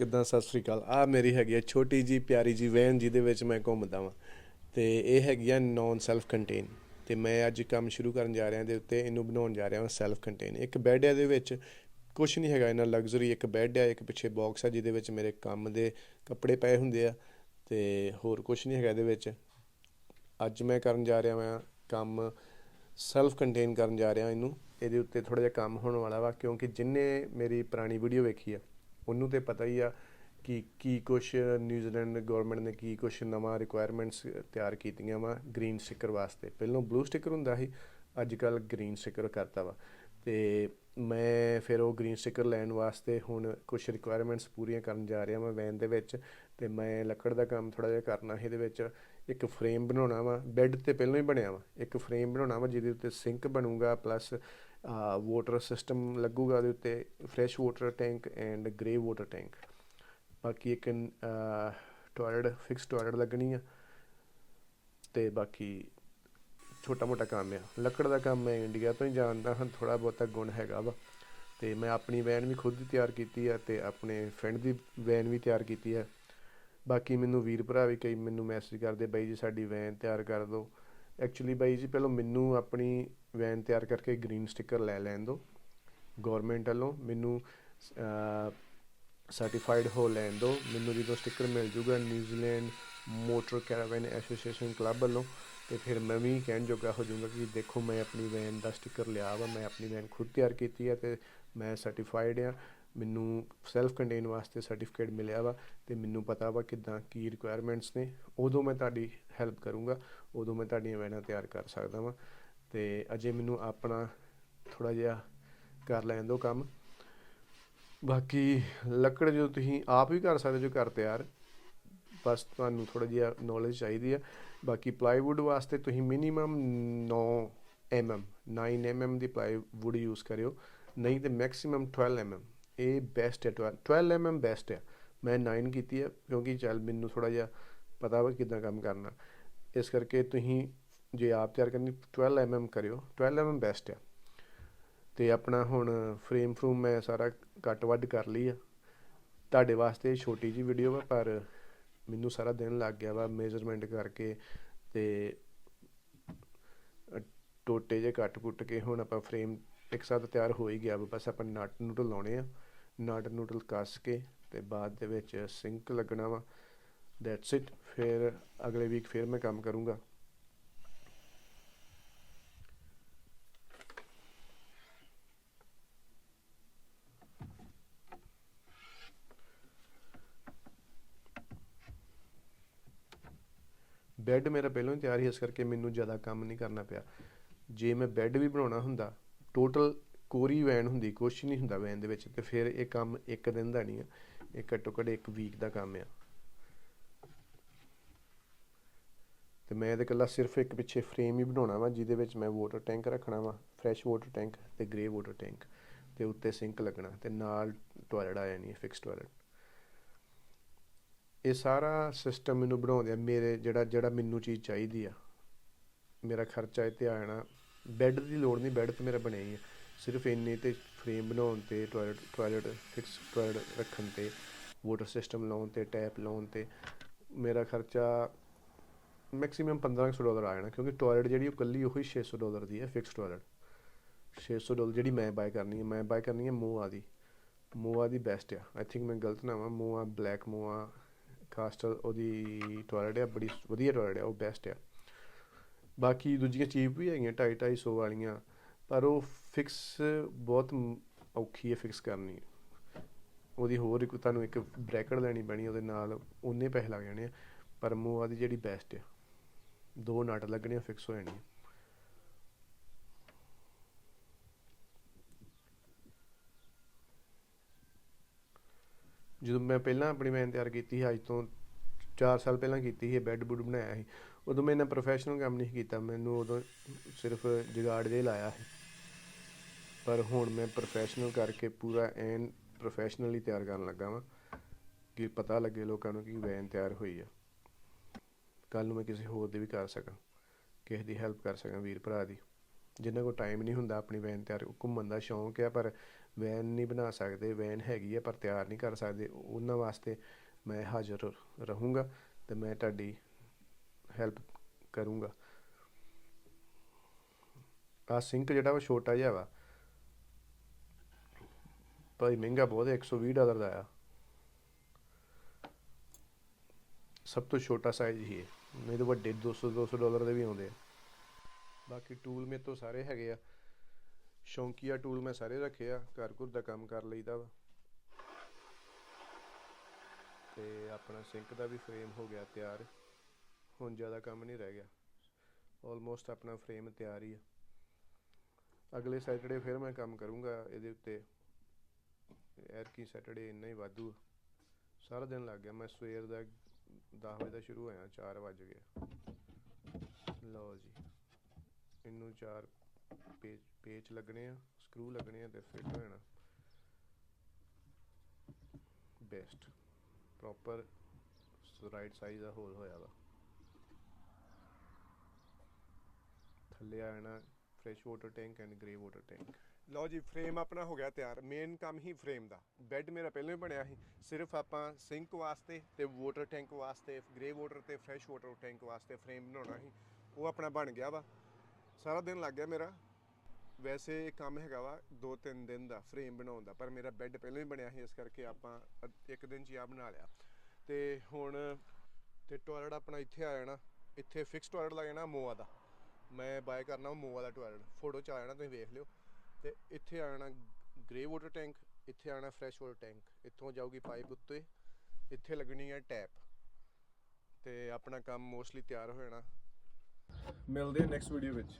ਕਿੱਦਾਂ, ਸਤਿ ਸ੍ਰੀ ਅਕਾਲ। ਆ ਮੇਰੀ ਹੈਗੀ ਆ ਛੋਟੀ ਜੀ, ਪਿਆਰੀ ਜੀ ਵੈਨ ਜਿਹਦੇ ਵਿੱਚ ਮੈਂ ਘੁੰਮਦਾ ਵਾਂ। ਤੇ ਇਹ ਹੈਗੀ ਆ ਨੌਨ ਸੈਲਫ ਕੰਟੇਨ ਤੇ ਮੈਂ ਅੱਜ ਕੰਮ ਸ਼ੁਰੂ ਕਰਨ ਜਾ ਰਿਹਾ ਦੇ ਉੱਤੇ ਇਹਨੂੰ ਬਣਾਉਣ ਜਾ ਰਿਹਾ ਹਾਂ ਸੈਲਫ ਕੰਟੇਨ ਇੱਕ ਬੈੱਡ ਹੈ ਇਹਦੇ ਵਿੱਚ ਕੁਝ ਨਹੀਂ ਹੈਗਾ ਇਹਨਾਂ ਲਗਜ਼ਰੀ ਇੱਕ ਬੈੱਡ ਹੈ ਇੱਕ ਪਿੱਛੇ ਬਾਕਸ ਹੈ ਜਿਹਦੇ ਵਿੱਚ ਮੇਰੇ ਕੰਮ ਦੇ ਕੱਪੜੇ ਪਏ ਹੁੰਦੇ ਆ। ਤੇ ਹੋਰ ਕੁਝ ਨਹੀਂ ਹੈਗਾ ਇਹਦੇ ਵਿੱਚ। ਅੱਜ ਮੈਂ ਕਰਨ ਜਾ ਰਿਹਾ ਹਾਂ ਕੰਮ ਸੈਲਫ ਕੰਟੇਨ ਕਰਨ ਜਾ ਰਿਹਾ ਇਹਨੂੰ। ਇਹਦੇ ਉੱਤੇ ਥੋੜਾ ਜਿਹਾ ਕੰਮ ਹੋਣ ਵਾਲਾ ਵਾ, ਕਿਉਂਕਿ ਜਿੰਨੇ ਮੇਰੀ ਪੁਰਾਣੀ ਵੀਡੀਓ ਵੇਖੀ ਆ ਉਹਨੂੰ ਤੇ ਪਤਾ ਹੀ ਆ ਕਿ ਕੀ ਕੁਛ ਨਿਊਜ਼ੀਲੈਂਡ ਗਵਰਨਮੈਂਟ ਨੇ ਕੀ ਕੁਛ ਨਵਾਂ ਰਿਕੁਆਇਰਮੈਂਟਸ ਤਿਆਰ ਕੀਤੀਆਂ ਵਾ ਗ੍ਰੀਨ ਸਟicker ਵਾਸਤੇ। ਪਹਿਲਾਂ ਬਲੂ ਸਟicker ਹੁੰਦਾ ਸੀ ਅੱਜ ਕੱਲ ਗ੍ਰੀਨ ਸਟicker ਕਰਤਾ ਵਾ। ਤੇ ਮੈਂ ਫਿਰ ਉਹ ਗ੍ਰੀਨ ਸਟicker ਲੈਣ ਵਾਸਤੇ ਹੁਣ ਕੁਝ ਰਿਕੁਆਇਰਮੈਂਟਸ ਪੂਰੀਆਂ ਕਰਨ ਜਾ ਰਿਹਾ ਮੈਂ ਵੈਨ ਦੇ ਵਿੱਚ ਤੇ ਮੈਂ ਲੱਕੜ ਦਾ ਕੰਮ ਥੋੜਾ ਜਿਹਾ ਕਰਨਾ ਸੀ ਇਹਦੇ ਵਿੱਚ। ਇੱਕ ਫਰੇਮ ਬਣਾਉਣਾ ਵਾ, ਬੈੱਡ ਤੇ ਪਹਿਲਾਂ ਹੀ ਬਣਿਆ ਵਾ, ਇੱਕ ਫਰੇਮ ਬਣਾਉਣਾ ਵਾ ਜਿਹਦੇ ਉੱਤੇ ਸਿੰਕ ਬਣੂਗਾ ਪਲੱਸ ਵਾਟਰ ਸਿਸਟਮ ਲੱਗੂਗਾ ਉਹਦੇ ਉੱਤੇ fresh water tank and grey water tank ਬਾਕੀ ਇੱਕ ਟਾਇਲਟ ਫਿਕਸ ਟਾਇਲਟ ਲੱਗਣੀ ਆ ਤੇ ਬਾਕੀ ਛੋਟਾ ਮੋਟਾ ਕੰਮ ਆ। ਲੱਕੜ ਦਾ ਕੰਮ ਮੈਂ ਇੰਡੀਆ ਤੋਂ ਹੀ ਜਾਣਦਾ ਹਾਂ ਥੋੜਾ ਬਹੁਤਾ ਗੁਣ ਹੈਗਾ ਵਾ। ਤੇ ਮੈਂ ਆਪਣੀ ਵੈਨ ਵੀ ਖੁਦ ਹੀ ਤਿਆਰ ਕੀਤੀ ਆ ਤੇ ਆਪਣੇ ਫਰੈਂਡ ਦੀ ਵੈਨ ਵੀ ਤਿਆਰ ਕੀਤੀ ਆ। ਬਾਕੀ ਮੈਨੂੰ ਵੀਰ ਭਰਾ ਵੀ ਕਈ ਮੈਨੂੰ ਮੈਸੇਜ ਕਰਦੇ, ਬਾਈ ਜੀ ਸਾਡੀ ਵੈਨ ਤਿਆਰ ਕਰ ਦਿਓ। ਐਕਚੁਅਲੀ ਬਾਈ ਜੀ ਪਹਿਲਾਂ ਮੈਨੂੰ ਆਪਣੀ ਵੈਨ ਤਿਆਰ ਕਰਕੇ ਗ੍ਰੀਨ ਸਟicker ਲੈ ਲੈਣ ਦਿਓ। ਗਵਰਨਮੈਂਟ ਵੱਲੋਂ ਮੈਨੂੰ ਸਰਟੀਫਾਈਡ ਹੋ ਲੈਣ ਦਿਓ। ਮੈਨੂੰ ਜਦੋਂ ਸਟicker ਮਿਲ ਜੂਗਾ New Zealand motor caravan association club ਵੱਲੋਂ, ਤੇ ਫਿਰ ਮੈਂ ਵੀ ਕਹਿਣ ਜੋਗਾ ਹੋ ਜਾਊਗਾ ਕਿ ਦੇਖੋ ਮੈਂ ਆਪਣੀ ਵੈਨ ਦਾ ਸਟicker ਲਿਆ ਵਾ, ਮੈਂ ਆਪਣੀ ਵੈਨ ਖੁਦ ਤਿਆਰ ਕੀਤੀ ਹੈ ਤੇ ਮੈਂ ਸਰਟੀਫਾਈਡ ਆ। ਮੈਨੂੰ ਸੈਲਫ ਕੰਟੇਨ ਵਾਸਤੇ ਸਰਟੀਫਿਕੇਟ ਮਿਲਿਆ ਵਾ ਤੇ ਮੈਨੂੰ ਪਤਾ ਵਾ ਕਿਦਾਂ ਕੀ ਰਿਕੁਆਇਰਮੈਂਟਸ ਨੇ, ਉਦੋਂ ਮੈਂ ਤੁਹਾਡੀ ਹੈਲਪ ਕਰੂੰਗਾ, ਉਦੋਂ ਮੈਂ ਤੁਹਾਡੀਆਂ ਵੈਨਾਂ ਤਿਆਰ ਕਰ ਸਕਦਾ ਵਾਂ ਤੇ ਅਜੇ ਮੈਨੂੰ ਆਪਣਾ ਥੋੜਾ ਜਿਹਾ ਕਰ ਲੈਣ ਦਿਓ ਕੰਮ। ਬਾਕੀ ਲੱਕੜ ਜੋ ਤੁਸੀਂ ਆਪ ਵੀ ਕਰ ਸਕਦੇ ਹੋ ਘਰ ਤਿਆਰ, ਬਸ ਤੁਹਾਨੂੰ ਥੋੜਾ ਜਿਹਾ ਨੌਲੇਜ ਚਾਹੀਦੀ ਹੈ ਬਾਕੀ ਪਲਾਈਵੁੱਡ ਵਾਸਤੇ ਤੁਸੀਂ ਮਿਨੀਮਮ 9 mm 9 mm ਦੀ ਪਲਾਈਵੁੱਡ ਯੂਜ਼ ਕਰਿਓ, ਨਹੀਂ ਤੇ ਮੈਕਸਿਮਮ 12 mm ਇਹ ਬੈਸਟ ਹੈ 12 12 mm ਬੈਸਟ ਹੈ। ਮੈਂ 9 ਕੀਤੀ ਹੈ, ਕਿਉਂਕਿ ਚੱਲ ਮੈਨੂੰ ਥੋੜਾ ਜਿਹਾ ਪਤਾ ਵਾ ਕਿਦਾਂ ਕੰਮ ਕਰਨਾ। ਇਸ ਕਰਕੇ ਤੁਸੀਂ ਜੇ ਆਪ ਤਿਆਰ ਕਰਨੀ 12 mm ਕਰਿਓ। 12 mm ਬੈਸਟ ਹੈ। ਤੇ ਆਪਣਾ ਹੁਣ ਫਰੇਮ ਫਰੂਮ ਮੈਂ ਸਾਰਾ ਕੱਟ ਵੱਡ ਕਰ ਲਈ ਆ। ਤੁਹਾਡੇ ਵਾਸਤੇ ਛੋਟੀ ਜੀ ਵੀਡੀਓ ਵਾ, ਪਰ ਮੈਨੂੰ ਸਾਰਾ ਦਿਨ ਲੱਗ ਗਿਆ ਵਾ ਮੇਜ਼ਰਮੈਂਟ ਕਰਕੇ ਤੇ ਟੋਟੇ ਜੇ ਕੱਟ ਕੁੱਟ ਕੇ ਹੁਣ ਆਪਾਂ ਫਰੇਮ ਇੱਕ ਸਾਥ ਤਿਆਰ ਹੋ ਹੀ ਗਿਆ ਬਸ ਆਪਾਂ ਨਟ ਨੂਡਲ ਲਾਉਣੇ ਆ। ਨਟ ਨੂਡਲ ਕੱਸ ਕੇ ਤੇ ਬਾਅਦ ਦੇ ਵਿੱਚ ਸਿੰਕ ਲੱਗਣਾ ਵਾ। ਦੈਟਸ ਇਟ ਫਿਰ ਅਗਲੇ ਵੀਕ ਫਿਰ ਮੈਂ ਕੰਮ ਕਰੂੰਗਾ। ਬੈੱਡ ਮੇਰਾ ਪਹਿਲਾਂ ਹੀ ਤਿਆਰ ਸੀ, ਇਸ ਕਰਕੇ ਮੈਨੂੰ ਜ਼ਿਆਦਾ ਕੰਮ ਨਹੀਂ ਕਰਨਾ ਪਿਆ। ਜੇ ਮੈਂ ਬੈੱਡ ਵੀ ਬਣਾਉਣਾ ਹੁੰਦਾ ਟੋਟਲ ਕੋਰੀ ਵੈਨ ਹੁੰਦੀ, ਕੁਛ ਨਹੀਂ ਹੁੰਦਾ ਵੈਨ ਦੇ ਵਿੱਚ ਤੇ ਫਿਰ ਇਹ ਕੰਮ ਇੱਕ ਦਿਨ ਦਾ ਨਹੀਂ ਆ, ਇਹ ਘੱਟੋ ਘੱਟ ਇੱਕ ਵੀਕ ਦਾ ਕੰਮ ਆ। ਤੇ ਮੈਂ ਇਹਦੇ ਕੱਲਾ ਸਿਰਫ ਇੱਕ ਪਿੱਛੇ ਫਰੇਮ ਹੀ ਬਣਾਉਣਾ ਵਾ, ਜਿਹਦੇ ਵਿੱਚ ਮੈਂ ਵਾਟਰ ਟੈਂਕ ਰੱਖਣਾ ਵਾ ਫਰੈਸ਼ ਵਾਟਰ ਟੈਂਕ ਤੇ ਗ੍ਰੇ ਵਾਟਰ ਟੈਂਕ ਤੇ ਉੱਤੇ ਸਿੰਕ ਲੱਗਣਾ ਤੇ ਨਾਲ ਟਾਇਲਟ ਆ ਜਾਣੀ ਹੈ ਫਿਕਸ ਟਾਇਲਟ ਇਹ ਸਾਰਾ ਸਿਸਟਮ ਮੈਨੂੰ ਬਣਾਉਂਦੇ ਆ, ਮੇਰੇ ਜਿਹੜਾ ਜਿਹੜਾ ਮੈਨੂੰ ਚੀਜ਼ ਚਾਹੀਦੀ ਆ, ਮੇਰਾ ਖਰਚਾ ਇੱਥੇ ਆ ਜਾਣਾ ਬੈੱਡ ਦੀ ਲੋੜ ਨਹੀਂ, ਬੈੱਡ ਤੇ ਮੇਰਾ ਬਣਿਆ ਹੀ ਹੈ ਸਿਰਫ ਇੰਨੇ ਤੇ ਫਰੇਮ ਬਣਾਉਣ ਤੇ ਟਾਇਲਟ ਟਾਇਲਟ ਫਿਕਸ ਟਾਇਲਟ ਰੱਖਣ ਤੇ ਵਾਟਰ ਸਿਸਟਮ ਲਾਉਣ ਤੇ ਟੈਪ ਲਾਉਣ ਤੇ, ਮੇਰਾ ਖਰਚਾ ਮੈਕਸਿਮਮ 1500 ਡਾਲਰ ਆ ਜਾਣਾ, ਕਿਉਂਕਿ ਟਾਇਲਟ ਜਿਹੜੀ ਉਹ ਕੱਲੀ ਉਹੀ 600 ਡਾਲਰ ਦੀ ਹੈ ਫਿਕਸ ਟਾਇਲਟ 600 ਡਾਲਰ ਜਿਹੜੀ ਮੈਂ ਬਾਏ ਕਰਨੀ ਹੈ, ਮੈਂ ਬਾਏ ਕਰਨੀ ਹੈ ਮੋਆ ਦੀ। ਮੋਆ ਦੀ ਬੈਸਟ ਆ। ਆਈ ਥਿੰਕ ਮੈਂ ਗਲਤ ਨਾ ਹਾਂ ਮੋਆ ਬਲੈਕ ਮੋਆ ਕਾਸਟਲ ਉਹਦੀ ਟਾਇਲਟ ਹੈ ਬੜੀ ਵਧੀਆ ਟਾਇਲਟ ਹੈ ਉਹ ਬੈਸਟ ਆ। ਬਾਕੀ ਦੂਜੀਆਂ ਚੀਪ ਵੀ ਹੈਗੀਆਂ 2.5 250 ਵਾਲੀਆਂ, ਪਰ ਉਹ ਫਿਕਸ ਬਹੁਤ ਔਖੀ ਹੈ ਫਿਕਸ ਕਰਨੀ। ਉਹਦੀ ਹੋਰ ਇੱਕ ਤੁਹਾਨੂੰ ਇੱਕ ਬ੍ਰੈਕਟ ਲੈਣੀ ਪੈਣੀ, ਉਹਦੇ ਨਾਲ ਉਹਨੇ ਪੈਸੇ ਲੱਗ ਜਾਣੇ ਆ, ਪਰ ਮੋਆ ਦੀ ਜਿਹੜੀ ਬੈਸਟ ਹੈ ਦੋ ਨਟ ਲੱਗਣੇ ਫਿਕਸ ਹੋ ਜਾਣੀ ਜਦੋਂ ਮੈਂ ਪਹਿਲਾਂ ਆਪਣੀ ਵੈਨ ਤਿਆਰ ਕੀਤੀ ਸੀ, ਅੱਜ ਤੋਂ 4 ਸਾਲ ਪਹਿਲਾਂ ਕੀਤੀ ਸੀ ਬੈੱਡ ਬੁੱਡ ਬਣਾਇਆ ਸੀ। ਉਦੋਂ ਮੈਂ ਇਹਨਾਂ ਪ੍ਰੋਫੈਸ਼ਨਲ ਕੰਮ ਨਹੀਂ ਕੀਤਾ, ਮੈਨੂੰ ਉਦੋਂ ਸਿਰਫ ਜਗਾੜ ਜੇ ਲਾਇਆ ਸੀ। ਪਰ ਹੁਣ ਮੈਂ ਪ੍ਰੋਫੈਸ਼ਨਲ ਕਰਕੇ ਪੂਰਾ ਐਨ ਪ੍ਰੋਫੈਸ਼ਨਲੀ ਤਿਆਰ ਕਰਨ ਲੱਗਾ ਵਾਂ, ਕਿ ਪਤਾ ਲੱਗੇ ਲੋਕਾਂ ਨੂੰ ਕਿ ਵੈਨ ਤਿਆਰ ਹੋਈ ਆ। ਕੱਲ ਨੂੰ ਮੈਂ ਕਿਸੇ ਹੋਰ ਦੀ ਵੀ ਕਰ ਸਕਾਂ, ਕਿਸੇ ਦੀ ਹੈਲਪ ਕਰ ਸਕਾਂ ਵੀਰ ਭਰਾ ਦੀ। ਜਿੰਨਾਂ ਕੋਲ ਟਾਈਮ ਨਹੀਂ ਹੁੰਦਾ ਆਪਣੀ ਵੈਨ ਤਿਆਰ ਘੁੰਮਣ ਦਾ ਸ਼ੌਂਕ ਆ, ਪਰ ਵੈਨ ਨਹੀਂ ਬਣਾ ਸਕਦੇ, ਵੈਨ ਹੈਗੀ ਹੈ ਪਰ ਤਿਆਰ ਨਹੀਂ ਕਰ ਸਕਦੇ। ਉਹਨਾਂ ਵਾਸਤੇ ਮੈਂ ਹਾਜ਼ਰ ਰਹੂੰਗਾ ਤੇ ਮੈਂ ਤੁਹਾਡੀ ਹੈਲਪ ਕਰੂੰਗਾ। ਆ ਸਿੰਕ ਜਿਹੜਾ ਵਾ ਛੋਟਾ ਜਿਹਾ ਵਾ। ਭਾਈ ਮਹਿੰਗਾ ਬਹੁਤ ਹੈ 120 ਡਾਲਰ ਦਾ ਆ। ਸਭ ਤੋਂ ਛੋਟਾ ਸਾਈਜ਼ ਹੀ ਹੈ। ਨਹੀਂ ਤਾਂ ਵੱਡੇ 200 200 ਡਾਲਰ ਦੇ ਵੀ ਆਉਂਦੇ ਆ। ਬਾਕੀ ਟੂਲ ਮੇਰੇ ਤੋਂ ਸਾਰੇ ਹੈਗੇ ਆ। ਸ਼ੌਂਕੀਆ ਟੂਲ ਮੈਂ ਸਾਰੇ ਰੱਖੇ ਆ। ਘਰ ਘੁਰ ਦਾ ਕੰਮ ਕਰ ਲਈਦਾ ਵਾ। ਤੇ ਆਪਣਾ ਸਿੰਕ ਦਾ ਵੀ ਫਰੇਮ ਹੋ ਗਿਆ ਤਿਆਰ। ਹੁਣ ਜ਼ਿਆਦਾ ਕੰਮ ਨਹੀਂ ਰਹਿ ਗਿਆ। ਆਲਮੋਸਟ ਆਪਣਾ ਫਰੇਮ ਤਿਆਰ ਹੀ ਆ। ਅਗਲੇ ਸੈਟਰਡੇ ਫਿਰ ਮੈਂ ਕੰਮ ਕਰੂੰਗਾ ਇਹਦੇ ਉੱਤੇ। ਐਰ ਕੀ ਸੈਟਰਡੇ ਇੰਨਾ ਹੀ ਵਾਧੂ ਸਾਰਾ ਦਿਨ ਲੱਗ ਗਿਆ। ਮੈਂ ਸਵੇਰ ਦਾ 10 ਵਜੇ ਦਾ ਸ਼ੁਰੂ ਹੋਇਆ 4 ਵਜ ਗਿਆ ਲਓ ਜੀ। ਇਹਨੂੰ ਚਾਰ ਪੇਚ ਪੇਚ ਲੱਗਣੇ ਆ ਸਕਰੂ ਲੱਗਣੇ ਆ ਤੇ ਫਿੱਟ ਹੋਣਾ ਬੈਸਟ ਪ੍ਰੋਪਰ ਰਾਈਟ ਸਾਈਜ਼ ਦਾ ਹੋਲ ਹੋਇਆ ਵਾ। ਥੱਲੇ ਆ ਜਾਣਾ fresh water tank and grey water tank ਲਓ ਜੀ ਫਰੇਮ ਆਪਣਾ ਹੋ ਗਿਆ ਤਿਆਰ। ਮੇਨ ਕੰਮ ਹੀ ਫਰੇਮ ਦਾ। ਬੈੱਡ ਮੇਰਾ ਪਹਿਲਾਂ ਹੀ ਬਣਿਆ ਸੀ। ਸਿਰਫ ਆਪਾਂ ਸਿੰਕ ਵਾਸਤੇ ਤੇ ਵਾਟਰ ਟੈਂਕ ਵਾਸਤੇ ਗ੍ਰੇ ਵਾਟਰ ਤੇ ਫਰੈਸ਼ ਵਾਟਰ ਟੈਂਕ ਵਾਸਤੇ ਫਰੇਮ ਬਣਾਉਣਾ ਸੀ। ਉਹ ਆਪਣਾ ਬਣ ਗਿਆ ਵਾ। ਸਾਰਾ ਦਿਨ ਲੱਗ ਗਿਆ ਮੇਰਾ। ਵੈਸੇ ਇਹ ਕੰਮ ਹੈਗਾ ਵਾ 2-3 ਦਿਨ ਦਾ ਫਰੇਮ ਬਣਾਉਣ ਦਾ, ਪਰ ਮੇਰਾ ਬੈੱਡ ਪਹਿਲਾਂ ਹੀ ਬਣਿਆ ਸੀ, ਇਸ ਕਰਕੇ ਆਪਾਂ ਇੱਕ ਦਿਨ ਚ ਹੀ ਆ ਬਣਾ ਲਿਆ। ਤੇ ਹੁਣ ਤੇ ਟਾਇਲਟ ਆਪਣਾ ਇੱਥੇ ਆ ਜਾਣਾ। ਇੱਥੇ ਫਿਕਸ ਟਾਇਲਟ ਲੱਗ ਜਾਣਾ ਮੋਆ ਦਾ। ਮੈਂ ਬਾਏ ਕਰਨਾ ਮੋਆ ਦਾ ਟੋਇਲਟ ਫੋਟੋ ਚ ਆ ਜਾਣਾ, ਤੁਸੀਂ ਵੇਖ ਲਿਓ। ਤੇ ਇੱਥੇ ਆ ਜਾਣਾ ਗ੍ਰੇ ਵਾਟਰ ਟੈਂਕ ਇੱਥੇ ਆਣਾ ਫਰੈਸ਼ ਵਾਟਰ ਟੈਂਕ ਇੱਥੋਂ ਜਾਊਗੀ ਪਾਈਪ ਉੱਤੇ। ਇੱਥੇ ਲੱਗਣੀ ਹੈ ਟੈਪ ਤੇ ਆਪਣਾ ਕੰਮ ਮੋਸਟਲੀ ਤਿਆਰ ਹੋ ਜਾਣਾ। ਮਿਲਦੇ ਨੈਕਸਟ ਵੀਡੀਓ ਵਿੱਚ।